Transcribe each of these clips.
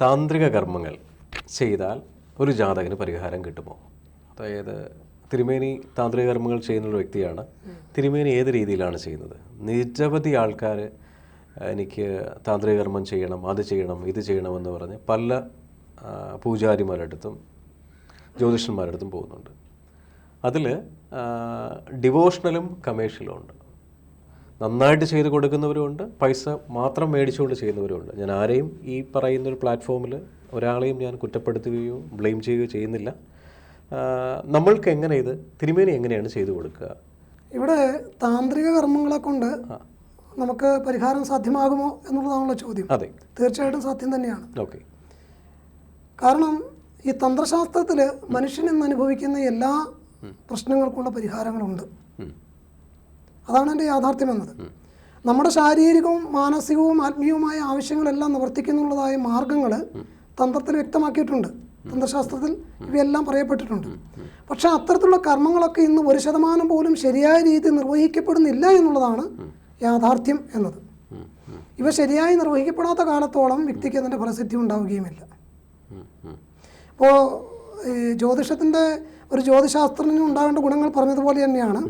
താന്ത്രിക കർമ്മങ്ങൾ ചെയ്താൽ ഒരു ജാതകന് പരിഹാരം കിട്ടുമോ? അതായത് തിരുമേനി താന്ത്രിക കർമ്മങ്ങൾ ചെയ്യുന്ന ഒരു വ്യക്തിയാണ്. തിരുമേനി ഏത് രീതിയിലാണ് ചെയ്യുന്നത്? നിരവധി ആൾക്കാർ എനിക്ക് താന്ത്രിക കർമ്മം ചെയ്യണം അത് ചെയ്യണം ഇത് ചെയ്യണമെന്ന് പറഞ്ഞ് പല പൂജാരിമാരടുത്തും പൂജാരിമാരുടെ അടുത്തും ജ്യോതിഷന്മാരുടെ അടുത്തും പോകുന്നുണ്ട് അതിൽ ഡിവോഷണലും കമേഴ്ഷ്യലും ഉണ്ട്. നന്നായിട്ട് ചെയ്ത് കൊടുക്കുന്നവരുമുണ്ട് പൈസ മാത്രം മേടിച്ചുകൊണ്ട് ചെയ്യുന്നവരുമുണ്ട് ഞാൻ ആരെയും ഈ പറയുന്ന ഒരു പ്ലാറ്റ്ഫോമിൽ ഒരാളെയും ഞാൻ കുറ്റപ്പെടുത്തുകയോ ബ്ലെയിം ചെയ്യുകയോ ചെയ്യുന്നില്ല. നമ്മൾക്ക് എങ്ങനെ ഇത് തിരുമേനി എങ്ങനെയാണ് ചെയ്തു കൊടുക്കുക? ഇവിടെ താന്ത്രിക കർമ്മങ്ങളെ കൊണ്ട് നമുക്ക് പരിഹാരം സാധ്യമാകുമോ എന്നുള്ളതാണല്ലോ ചോദ്യം. അതെ. തീർച്ചയായിട്ടും സാധ്യം തന്നെയാണ്. ഓക്കെ. കാരണം ഈ തന്ത്രശാസ്ത്രത്തിൽ മനുഷ്യൻ ഇന്ന് അനുഭവിക്കുന്ന എല്ലാ പ്രശ്നങ്ങൾക്കുള്ള പരിഹാരങ്ങളുണ്ട്. അതാണ് എന്റെ യാഥാർത്ഥ്യം എന്നത്. നമ്മുടെ ശാരീരികവും മാനസികവും ആത്മീയവുമായ ആവശ്യങ്ങളെല്ലാം നിവർത്തിക്കുന്നുള്ളതായ മാർഗങ്ങൾ തന്ത്രത്തിൽ വ്യക്തമാക്കിയിട്ടുണ്ട്. തന്ത്രശാസ്ത്രത്തിൽ ഇവയെല്ലാം പറയപ്പെട്ടിട്ടുണ്ട്. പക്ഷേ അത്തരത്തിലുള്ള കർമ്മങ്ങളൊക്കെ ഇന്ന് ഒരു ശതമാനം പോലും ശരിയായ രീതിയിൽ നിർവഹിക്കപ്പെടുന്നില്ല എന്നുള്ളതാണ് യാഥാർത്ഥ്യം എന്നത്. ഇവ ശരിയായി നിർവഹിക്കപ്പെടാത്ത കാലത്തോളം വ്യക്തിക്ക് അതിന്റെ ഫലസിദ്ധി ഉണ്ടാവുകയുമില്ല. അപ്പോൾ ജ്യോതിഷത്തിന്റെ ഒരു ജ്യോതിശാസ്ത്രജ്ഞന് ഉണ്ടാകേണ്ട ഗുണങ്ങൾ പറഞ്ഞതുപോലെ തന്നെയാണ്.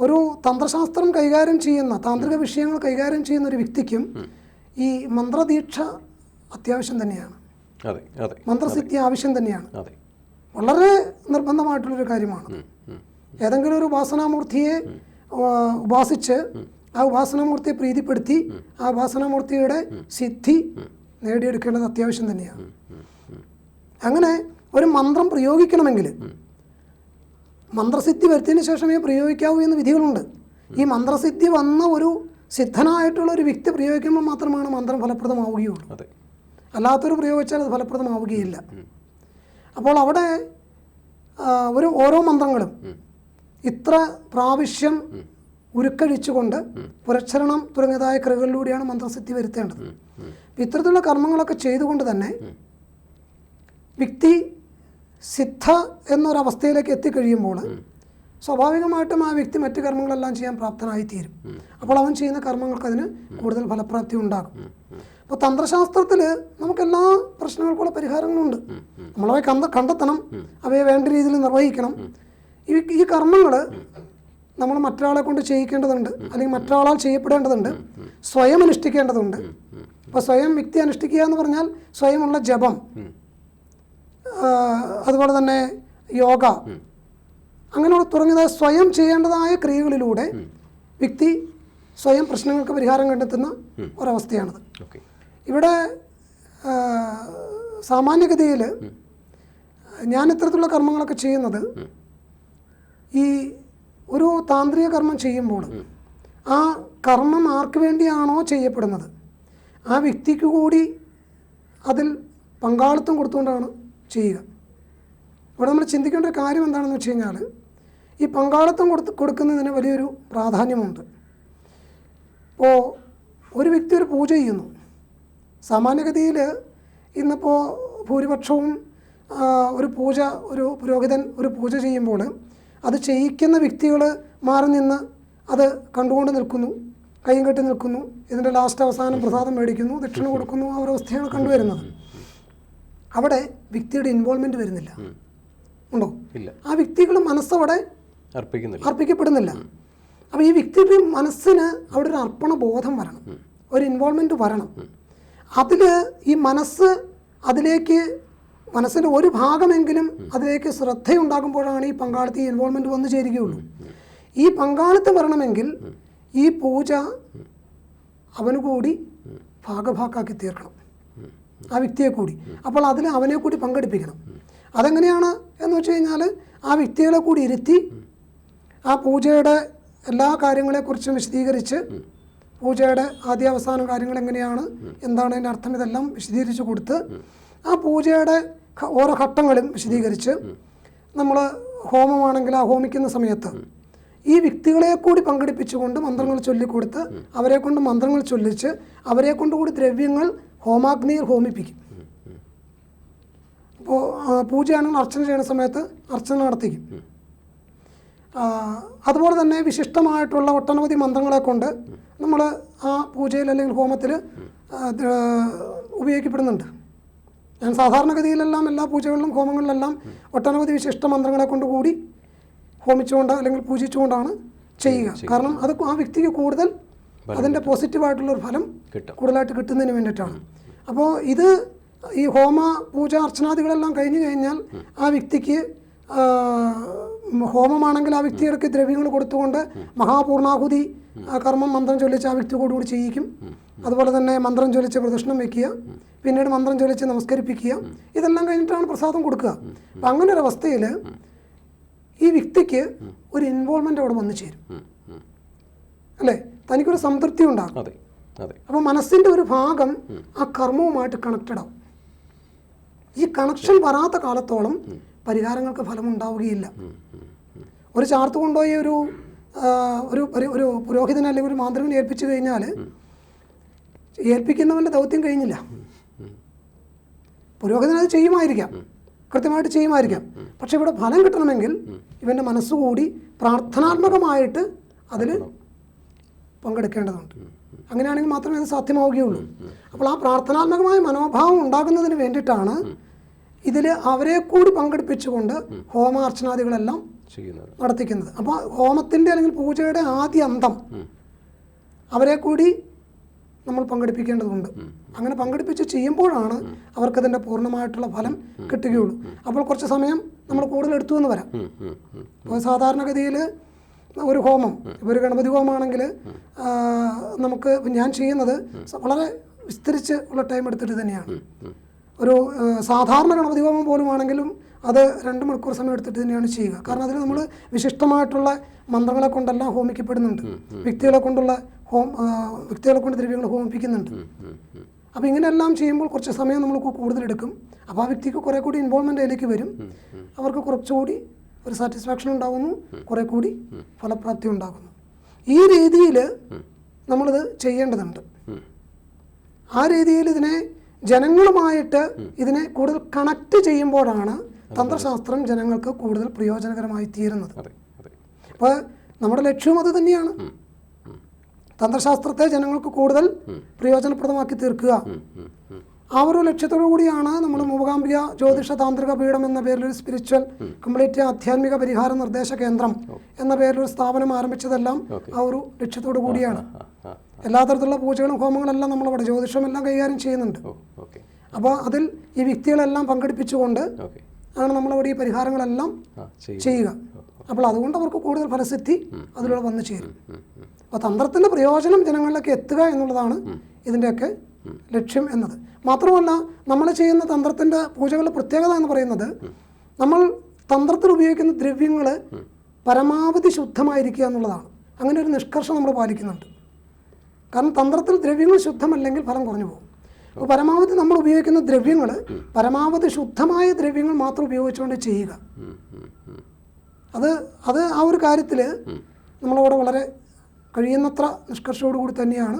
ഒരു തന്ത്രശാസ്ത്രം കൈകാര്യം ചെയ്യുന്ന താന്ത്രിക വിഷയങ്ങൾ കൈകാര്യം ചെയ്യുന്ന ഒരു വ്യക്തിക്കും ഈ മന്ത്രദീക്ഷ അത്യാവശ്യം തന്നെയാണ്. മന്ത്രസിദ്ധി ആവശ്യം തന്നെയാണ്. വളരെ നിർബന്ധമായിട്ടുള്ളൊരു കാര്യമാണ്. ഏതെങ്കിലും ഒരു ഉപാസനാമൂർത്തിയെ ഉപാസിച്ച് ആ ഉപാസനാമൂർത്തിയെ പ്രീതിപ്പെടുത്തി ആ ഉപാസനാമൂർത്തിയുടെ സിദ്ധി നേടിയെടുക്കേണ്ടത് അത്യാവശ്യം തന്നെയാണ്. അങ്ങനെ ഒരു മന്ത്രം പ്രയോഗിക്കണമെങ്കിൽ മന്ത്രസിദ്ധി വരുത്തിയതിന് ശേഷമേ പ്രയോഗിക്കാവൂ എന്ന് വിധികളുണ്ട്. ഈ മന്ത്രസിദ്ധി വന്ന ഒരു സിദ്ധനായിട്ടുള്ള ഒരു വ്യക്തി പ്രയോഗിക്കുമ്പോൾ മാത്രമാണ് മന്ത്രം ഫലപ്രദമാവുകയുള്ളൂ. അല്ലാത്തൊരു പ്രയോഗിച്ചാൽ അത് ഫലപ്രദമാവുകയില്ല. അപ്പോൾ അവിടെ ഒരു ഓരോ മന്ത്രങ്ങളും ഇത്ര പ്രാവശ്യം ഉരുക്കഴിച്ചുകൊണ്ട് പുരക്ഷരണം തുടങ്ങിയതായ ക്രിയകളിലൂടെയാണ് മന്ത്രസിദ്ധി വരുത്തേണ്ടത്. ഇത്തരത്തിലുള്ള കർമ്മങ്ങളൊക്കെ ചെയ്തുകൊണ്ട് തന്നെ വ്യക്തി സിദ്ധ എന്നൊരവസ്ഥയിലേക്ക് എത്തിക്കഴിയുമ്പോൾ സ്വാഭാവികമായിട്ടും ആ വ്യക്തി മറ്റു കർമ്മങ്ങളെല്ലാം ചെയ്യാൻ പ്രാപ്തനായി തീരും അപ്പോൾ അവൻ ചെയ്യുന്ന കർമ്മങ്ങൾക്ക് അതിന് കൂടുതൽ ഫലപ്രാപ്തി ഉണ്ടാകും. അപ്പോൾ തന്ത്രശാസ്ത്രത്തിൽ നമുക്കെല്ലാ പ്രശ്നങ്ങൾക്കുള്ള പരിഹാരങ്ങളുണ്ട്. നമ്മളവയെ കണ്ട കണ്ടെത്തണം. അവയെ വേണ്ട രീതിയിൽ നിർവഹിക്കണം. ഈ ഈ കർമ്മങ്ങൾ നമ്മൾ മറ്റൊരാളെ കൊണ്ട് ചെയ്യിക്കേണ്ടതുണ്ട്. അല്ലെങ്കിൽ മറ്റൊരാളാൽ ചെയ്യപ്പെടേണ്ടതുണ്ട്. സ്വയം അനുഷ്ഠിക്കേണ്ടതുണ്ട്. അപ്പോൾ സ്വയം വ്യക്തി അനുഷ്ഠിക്കുക എന്ന് പറഞ്ഞാൽ സ്വയമുള്ള ജപം. അതുപോലെ തന്നെ യോഗ. അങ്ങനെയുള്ള തുടങ്ങിയത് സ്വയം ചെയ്യേണ്ടതായ ക്രിയകളിലൂടെ വ്യക്തി സ്വയം പ്രശ്നങ്ങൾക്ക് പരിഹാരം കണ്ടെത്തുന്ന ഒരവസ്ഥയാണത്. ഇവിടെ സാമാന്യഗതിയിൽ ഞാൻ ഇത്തരത്തിലുള്ള കർമ്മങ്ങളൊക്കെ ചെയ്യുന്നത് ഈ ഒരു താന്ത്രിക കർമ്മം ചെയ്യുമ്പോൾ ആ കർമ്മം ആർക്ക് വേണ്ടിയാണോ ചെയ്യപ്പെടുന്നത്? ആ വ്യക്തിക്ക് കൂടി അതിൽ പങ്കാളിത്തം കൊടുത്തുകൊണ്ടാണ് ചെയ്യുക. ഇവിടെ നമ്മൾ ചിന്തിക്കേണ്ട ഒരു കാര്യം എന്താണെന്ന് വെച്ച് കഴിഞ്ഞാൽ ഈ പങ്കാളിത്തം കൊടുത്ത് കൊടുക്കുന്നതിന് വലിയൊരു പ്രാധാന്യമുണ്ട്. ഇപ്പോൾ ഒരു വ്യക്തി ഒരു പൂജ ചെയ്യുന്നു. സാമാന്യഗതിയിൽ ഇന്നിപ്പോൾ ഭൂരിപക്ഷവും ഒരു പൂജ ഒരു പുരോഹിതൻ ഒരു പൂജ ചെയ്യുമ്പോൾ അത് ചെയ്യിക്കുന്ന വ്യക്തികൾ മാറി നിന്ന് അത് കണ്ടുകൊണ്ട് നിൽക്കുന്നു കൈയും കെട്ടി നിൽക്കുന്നു. ഇതിന്റെ ലാസ്റ്റ് അവസാനം പ്രസാദം മേടിക്കുന്നു ദക്ഷിണ കൊടുക്കുന്നു ആ ഒരു അവസ്ഥയാണ് കണ്ടുവരുന്നത്. അവിടെ വ്യക്തിയുടെ ഇൻവോൾവ്മെന്റ് വരുന്നില്ല. ഉണ്ടോ? ഇല്ല. ആ വ്യക്തികളും മനസ്സവിടെ അർപ്പിക്കപ്പെടുന്നില്ല. അപ്പോൾ ഈ വ്യക്തിയുടെ മനസ്സിന് അവിടെ ഒരു അർപ്പണ ബോധം വരണം ഒരു ഇൻവോൾവ്മെന്റ് വരണം. അതിൽ ഈ മനസ്സ് അതിലേക്ക് മനസ്സിന്റെ ഒരു ഭാഗമെങ്കിലും അതിലേക്ക് ശ്രദ്ധയുണ്ടാകുമ്പോഴാണ് ഈ പങ്കാളിത്ത ഈ ഇൻവോൾവ്മെന്റ് വന്നു ചേരുകയുള്ളൂ. ഈ പങ്കാളിത്തം വരണമെങ്കിൽ ഈ പൂജ അവനുകൂടി ഭാഗഭാക്കാക്കി തീർക്കണം. ആ വ്യക്തിയെ കൂടി. അപ്പോൾ അതിൽ അവനെ കൂടി പങ്കെടുപ്പിക്കണം. അതെങ്ങനെയാണ് എന്ന് വെച്ച് കഴിഞ്ഞാൽ ആ വ്യക്തികളെ കൂടി ഇരുത്തി ആ പൂജയുടെ എല്ലാ കാര്യങ്ങളെക്കുറിച്ചും വിശദീകരിച്ച് പൂജയുടെ ആദ്യ അവസാന കാര്യങ്ങൾ എങ്ങനെയാണ് എന്താണ് അതിന്റെ അർത്ഥം ഇതെല്ലാം വിശദീകരിച്ച് കൊടുത്ത് ആ പൂജയുടെ ഓരോ ഘട്ടങ്ങളും വിശദീകരിച്ച് നമ്മൾ ഹോമമാണെങ്കിൽ ആ ഹോമിക്കുന്ന സമയത്ത് ഈ വ്യക്തികളെ കൂടി പങ്കെടുപ്പിച്ചുകൊണ്ട് മന്ത്രങ്ങൾ ചൊല്ലിക്കൊടുത്ത് അവരെ കൊണ്ട് മന്ത്രങ്ങൾ ചൊല്ലിച്ച് അവരെ കൊണ്ട് കൂടി ദ്രവ്യങ്ങൾ ഹോമാഗ്നിയിൽ ഹോമിപ്പിക്കും അപ്പോൾ പൂജയാണെങ്കിൽ അർച്ചന ചെയ്യുന്ന സമയത്ത് അർച്ചന നടത്തിക്കും. അതുപോലെ തന്നെ വിശിഷ്ടമായിട്ടുള്ള ഒട്ടനവധി മന്ത്രങ്ങളെ കൊണ്ട് നമ്മൾ ആ പൂജയിൽ അല്ലെങ്കിൽ ഹോമത്തിൽ ഉപയോഗിക്കപ്പെടുന്നുണ്ട്. ഞാൻ സാധാരണഗതിയിലെല്ലാം എല്ലാ പൂജകളിലും ഹോമങ്ങളിലെല്ലാം ഒട്ടനവധി വിശിഷ്ട മന്ത്രങ്ങളെ കൊണ്ട് കൂടി ഹോമിച്ചുകൊണ്ട് അല്ലെങ്കിൽ പൂജിച്ചുകൊണ്ടാണ് ചെയ്യുക. കാരണം അത് ആ വ്യക്തിക്ക് കൂടുതൽ അതിന്റെ പോസിറ്റീവായിട്ടുള്ളൊരു ഫലം കിട്ടും. കൂടുതലായിട്ട് കിട്ടുന്നതിന് വേണ്ടിയിട്ടാണ്. അപ്പോൾ ഇത് ഈ ഹോമ പൂജ അർച്ചനാദികളെല്ലാം കഴിഞ്ഞു കഴിഞ്ഞാൽ ആ വ്യക്തിക്ക് ഹോമമാണെങ്കിൽ ആ വ്യക്തികൾക്ക് ദ്രവ്യങ്ങൾ കൊടുത്തുകൊണ്ട് മഹാപൂർണാഹുതി കർമ്മം മന്ത്രം ചൊല്ലിച്ച് ആ വ്യക്തിയോടുകൂടി ചെയ്യിക്കും. അതുപോലെ തന്നെ മന്ത്രം ചൊല്ലിച്ച് പ്രദക്ഷിണം വെക്കുക. പിന്നീട് മന്ത്രം ചൊല്ലിച്ച് നമസ്കരിപ്പിക്കുക. ഇതെല്ലാം കഴിഞ്ഞിട്ടാണ് പ്രസാദം കൊടുക്കുക. അപ്പം അങ്ങനെ ഒരു അവസ്ഥയിൽ ഈ വ്യക്തിക്ക് ഒരു ഇൻവോൾവ്മെന്റ് അവിടെ വന്നു ചേരും. അല്ലേ? തനിക്കൊരു സംതൃപ്തി ഉണ്ടാകും അതെ അതെ. അപ്പോൾ മനസ്സിന്റെ ഒരു ഭാഗം ആ കർമ്മവുമായിട്ട് കണക്റ്റഡ് ആവും. ഈ കണക്ഷൻ വരാത്ത കാലത്തോളം പരിഹാരങ്ങൾക്ക് ഫലമുണ്ടാവുകയില്ല ഉം, ഉം, ഉം. ഒരു ചാർത്ത് കൊണ്ടുപോയി ഒരു ഒരു ഒരു ഒരു പുരോഹിതനെ അല്ലെങ്കിൽ ഒരു മാന്ത്രികനെ ഏൽപ്പിച്ചു കഴിഞ്ഞാൽ ഏൽപ്പിക്കുന്നവന്റെ ദൗത്യം കഴിഞ്ഞില്ല. പുരോഹിതൻ അത് ചെയ്യുമായിരിക്കാം. കൃത്യമായിട്ട് ചെയ്യുമായിരിക്കാം. പക്ഷെ ഇവിടെ ഫലം കിട്ടണമെങ്കിൽ ഇവന്റെ മനസ്സുകൂടി പ്രാർത്ഥനാത്മകമായിട്ട് അതിൽ പങ്കെടുക്കേണ്ടതുണ്ട്. അങ്ങനെയാണെങ്കിൽ മാത്രമേ അത് സാധ്യമാവുകയുള്ളൂ. അപ്പോൾ ആ പ്രാർത്ഥനാത്മകമായ മനോഭാവം ഉണ്ടാകുന്നതിന് വേണ്ടിയിട്ടാണ് ഇതിൽ അവരെ കൂടി പങ്കെടുപ്പിച്ചുകൊണ്ട് ഹോമാർച്ചനാദികളെല്ലാം നടത്തിക്കുന്നത്. അപ്പോൾ ഹോമത്തിന്റെ അല്ലെങ്കിൽ പൂജയുടെ ആദ്യ അന്തം അവരെ കൂടി നമ്മൾ പങ്കെടുപ്പിക്കേണ്ടതുണ്ട്. അങ്ങനെ പങ്കെടുപ്പിച്ച് ചെയ്യുമ്പോഴാണ് അവർക്കതിന്റെ പൂർണമായിട്ടുള്ള ഫലം കിട്ടുകയുള്ളൂ. അപ്പോൾ കുറച്ച് സമയം നമ്മൾ കൂടുതൽ എടുത്തു എന്ന് വരാം. അപ്പോൾ സാധാരണഗതിയിൽ ഒരു ഹോമം. ഒരു ഗണപതി ഹോമമാണെങ്കിൽ നമുക്ക് ഞാൻ ചെയ്യുന്നത് വളരെ വിസ്തരിച്ച് ഉള്ള ടൈം എടുത്തിട്ട് തന്നെയാണ്. ഒരു സാധാരണ ഗണപതി ഹോമം പോലും ആണെങ്കിലും അത് രണ്ട് മണിക്കൂർ സമയം എടുത്തിട്ട് തന്നെയാണ് ചെയ്യുക. കാരണം അതിൽ നമ്മൾ വിശിഷ്ടമായിട്ടുള്ള മന്ത്രങ്ങളെ കൊണ്ടെല്ലാം ഹോമിക്കപ്പെടുന്നുണ്ട്. വ്യക്തികളെ കൊണ്ടുള്ള ഹോം വ്യക്തികളെ കൊണ്ട് ദ്രവ്യങ്ങൾ ഹോമിപ്പിക്കുന്നുണ്ട്. അപ്പോൾ ഇങ്ങനെയെല്ലാം ചെയ്യുമ്പോൾ കുറച്ച് സമയം നമ്മൾ കൂടുതലെടുക്കും. അപ്പോൾ ആ വ്യക്തിക്ക് കുറേ കൂടി ഇൻവോൾവ്മെന്റ് അതിലേക്ക് വരും. അവർക്ക് കുറച്ചുകൂടി ഒരു സാറ്റിസ്ഫാക്ഷൻ ഉണ്ടാകുന്നു കുറെ കൂടി ഫലപ്രാപ്തി ഉണ്ടാകുന്നു. ഈ രീതിയിൽ നമ്മളിത് ചെയ്യേണ്ടതുണ്ട്. ആ രീതിയിൽ ഇതിനെ ജനങ്ങളുമായിട്ട് ഇതിനെ കൂടുതൽ കണക്ട് ചെയ്യുമ്പോഴാണ് തന്ത്രശാസ്ത്രം ജനങ്ങൾക്ക് കൂടുതൽ പ്രയോജനകരമായി തീരുന്നത്. അപ്പോൾ നമ്മുടെ ലക്ഷ്യവും അത് തന്നെയാണ്. തന്ത്രശാസ്ത്രത്തെ ജനങ്ങൾക്ക് കൂടുതൽ പ്രയോജനപ്രദമാക്കി തീർക്കുക. ആ ഒരു ലക്ഷ്യത്തോടു കൂടിയാണ് നമ്മൾ മൂകാംബിക ജ്യോതിഷ താന്ത്രിക പീഠം എന്ന പേരിൽ ഒരു സ്പിരിച്വൽ കംപ്ലീറ്റ് ആധ്യാത്മിക പരിഹാര നിർദ്ദേശ കേന്ദ്രം എന്ന പേരിൽ ഒരു സ്ഥാപനം ആരംഭിച്ചതെല്ലാം ആ ഒരു ലക്ഷ്യത്തോടു കൂടിയാണ്. എല്ലാ തരത്തിലുള്ള പൂജകളും ഹോമങ്ങളെല്ലാം നമ്മളവിടെ ജ്യോതിഷമെല്ലാം കൈകാര്യം ചെയ്യുന്നുണ്ട്. അപ്പോൾ അതിൽ ഈ വ്യക്തികളെല്ലാം പങ്കെടുപ്പിച്ചുകൊണ്ട് ആണ് നമ്മളവിടെ ഈ പരിഹാരങ്ങളെല്ലാം ചെയ്യുക. അപ്പോൾ അതുകൊണ്ട് അവർക്ക് കൂടുതൽ ഫലസിദ്ധി അതിലൂടെ വന്നു ചേരും. അപ്പോൾ തന്ത്രത്തിന്റെ പ്രയോജനം ജനങ്ങളിലേക്ക് എത്തുക എന്നുള്ളതാണ് ഇതിന്റെയൊക്കെ ലക്ഷ്യം എന്നത്. മാത്രമല്ല നമ്മൾ ചെയ്യുന്ന തന്ത്രത്തിന്റെ പൂജകളുടെ പ്രത്യേകത എന്ന് പറയുന്നത് നമ്മൾ തന്ത്രത്തിൽ ഉപയോഗിക്കുന്ന ദ്രവ്യങ്ങൾ പരമാവധി ശുദ്ധമായിരിക്കുക എന്നുള്ളതാണ്. അങ്ങനെ ഒരു നിഷ്കർഷം നമ്മൾ പാലിക്കുന്നുണ്ട്. കാരണം തന്ത്രത്തിൽ ദ്രവ്യങ്ങൾ ശുദ്ധമല്ലെങ്കിൽ ഫലം കുറഞ്ഞു പോകും. അപ്പോൾ പരമാവധി നമ്മൾ ഉപയോഗിക്കുന്ന ദ്രവ്യങ്ങൾ പരമാവധി ശുദ്ധമായ ദ്രവ്യങ്ങൾ മാത്രം ഉപയോഗിച്ചുകൊണ്ട് ചെയ്യുക. അത് അത് ആ ഒരു കാര്യത്തിൽ നമ്മളവിടെ വളരെ കഴിയുന്നത്ര നിഷ്കർഷയോടുകൂടി തന്നെയാണ്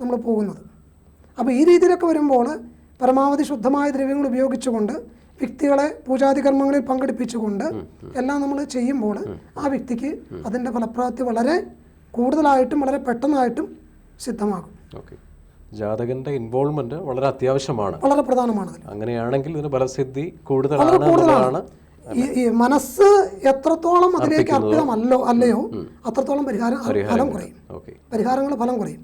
നമ്മൾ പോകുന്നത്. അപ്പോൾ ഈ രീതിയിലൊക്കെ വരുമ്പോൾ പരമാവധി ശുദ്ധമായ ദ്രവ്യങ്ങൾ ഉപയോഗിച്ചുകൊണ്ട് വ്യക്തികളെ പൂജാതി കർമ്മങ്ങളിൽ പങ്കെടുപ്പിച്ചുകൊണ്ട് എല്ലാം നമ്മൾ ചെയ്യുമ്പോൾ ആ വ്യക്തിക്ക് അതിന്റെ ഫലപ്രാപ്തി വളരെ കൂടുതലായിട്ടും വളരെ പെട്ടെന്നായിട്ടും സിദ്ധമാകും. ഓക്കെ. ജാതകന്റെ ഇൻവോൾവ്മെന്റ് വളരെ അത്യാവശ്യമാണ്. വളരെ പ്രധാനമാണ് അങ്ങനെയാണെങ്കിൽ ഇതിന് ഫലസിദ്ധി കൂടുതലാണ് ഈ മനസ്സ് എത്രത്തോളം അതിലേക്ക് അർപ്പിതമല്ലോ അല്ലയോ അത്രത്തോളം പരിഹാരം ഫലം കുറയും. ഓക്കെ. പരിഹാരങ്ങൾ ഫലം കുറയും.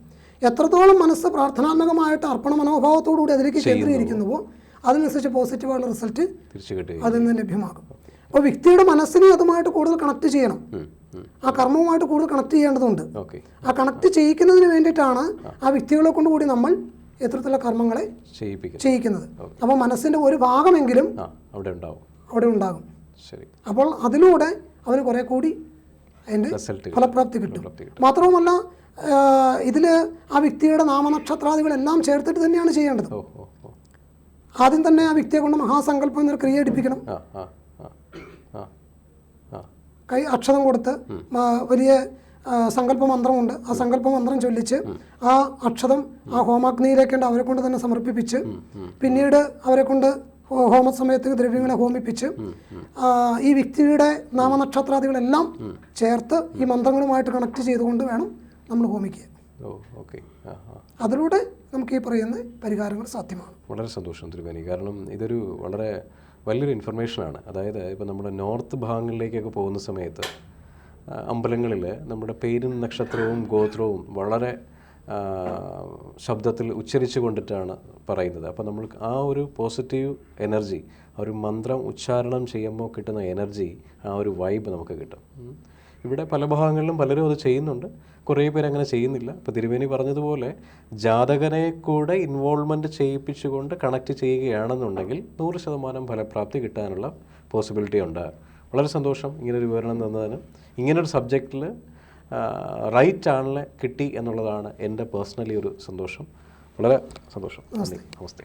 എത്രത്തോളം മനസ്സ് പ്രാർത്ഥനാത്മകമായിട്ട് അർപ്പണ മനോഭാവത്തോടുകൂടി അതിലേക്ക് കേന്ദ്രീകരിക്കുന്നുവോ അതിനനുസരിച്ച് പോസിറ്റീവായുള്ള റിസൾട്ട് അതിൽ നിന്ന് ലഭ്യമാകും. അപ്പോൾ വ്യക്തിയുടെ മനസ്സിനെ അതുമായിട്ട് കൂടുതൽ കണക്ട് ചെയ്യണം. ആ കർമ്മവുമായിട്ട് കൂടുതൽ കണക്ട് ചെയ്യേണ്ടതുണ്ട്. ആ കണക്ട് ചെയ്യിക്കുന്നതിന് വേണ്ടിയിട്ടാണ് ആ വ്യക്തികളെ കൊണ്ടുകൂടി നമ്മൾ ഇത്തരത്തിലുള്ള കർമ്മങ്ങളെ ചെയ്യിക്കുന്നത്. അപ്പോൾ മനസ്സിന്റെ ഒരു ഭാഗമെങ്കിലും അവിടെ ഉണ്ടാകും അവിടെ ഉണ്ടാകും. ശരി. അപ്പോൾ അതിലൂടെ അവന് കുറെ കൂടി അതിന്റെ ഫലപ്രാപ്തി കിട്ടും. മാത്രവുമല്ല ഇതിൽ ആ വ്യക്തിയുടെ നാമനക്ഷത്രാദികളെല്ലാം ചേർത്തിട്ട് തന്നെയാണ് ചെയ്യേണ്ടത്. ആദ്യം തന്നെ ആ വ്യക്തിയെ കൊണ്ട് മഹാസങ്കല്പം എന്നൊരു ക്രിയ എടുപ്പിക്കണം. കൈ അക്ഷരം കൊടുത്ത് വലിയ സങ്കല്പ മന്ത്രമുണ്ട് ആ സങ്കല്പ മന്ത്രം ചൊല്ലിച്ച് ആ അക്ഷതം ആ ഹോമാഗ്നിയിലേക്കുണ്ട് അവരെ കൊണ്ട് തന്നെ സമർപ്പിപ്പിച്ച് പിന്നീട് അവരെ കൊണ്ട് ഹോമ ഹോമസമയത്ത് ദ്രവ്യങ്ങളെ ഹോമിപ്പിച്ച് ഈ വ്യക്തിയുടെ നാമനക്ഷത്രാദികളെല്ലാം ചേർത്ത് ഈ മന്ത്രങ്ങളുമായിട്ട് കണക്ട് ചെയ്തുകൊണ്ട് വേണം നമ്മൾ ആ അതിലൂടെ നമുക്ക് ഈ പറയുന്ന പരിഹാരങ്ങൾ സാധ്യമാണ് വളരെ സന്തോഷം തിരുമേനി. കാരണം ഇതൊരു വളരെ വലിയൊരു ഇൻഫർമേഷനാണ് അതായത് ഇപ്പോൾ നമ്മുടെ നോർത്ത് ഭാഗങ്ങളിലേക്കൊക്കെ പോകുന്ന സമയത്ത് അമ്പലങ്ങളിൽ നമ്മുടെ പേരും നക്ഷത്രവും ഗോത്രവും വളരെ ശബ്ദത്തിൽ ഉച്ചരിച്ചു കൊണ്ടിട്ടാണ് പറയുന്നത്. അപ്പോൾ നമ്മൾ ആ ഒരു പോസിറ്റീവ് എനർജി ആ ഒരു മന്ത്രം ഉച്ചാരണം ചെയ്യുമ്പോൾ കിട്ടുന്ന എനർജി ആ ഒരു വൈബ് നമുക്ക് കിട്ടും. ഇവിടെ പല ഭാഗങ്ങളിലും പലരും അത് ചെയ്യുന്നുണ്ട്. കുറേ പേര് അങ്ങനെ ചെയ്യുന്നില്ല. ഇപ്പോൾ തിരുവേനി പറഞ്ഞതുപോലെ ജാതകനെ കൂടെ ഇൻവോൾവ്മെന്റ് ചെയ്യിപ്പിച്ചുകൊണ്ട് കണക്ട് ചെയ്യുകയാണെന്നുണ്ടെങ്കിൽ നൂറ് ശതമാനം ഫലപ്രാപ്തി കിട്ടാനുള്ള പോസിബിലിറ്റി ഉണ്ട്. വളരെ സന്തോഷം ഇങ്ങനൊരു വിവരണം തന്നതിന്. ഇങ്ങനൊരു സബ്ജക്റ്റിൽ റൈറ്റ് ആളിനെ കിട്ടി എന്നുള്ളതാണ് എന്റെ പേഴ്സണലി ഒരു സന്തോഷം. വളരെ സന്തോഷം. നന്ദി. നമസ്തേ.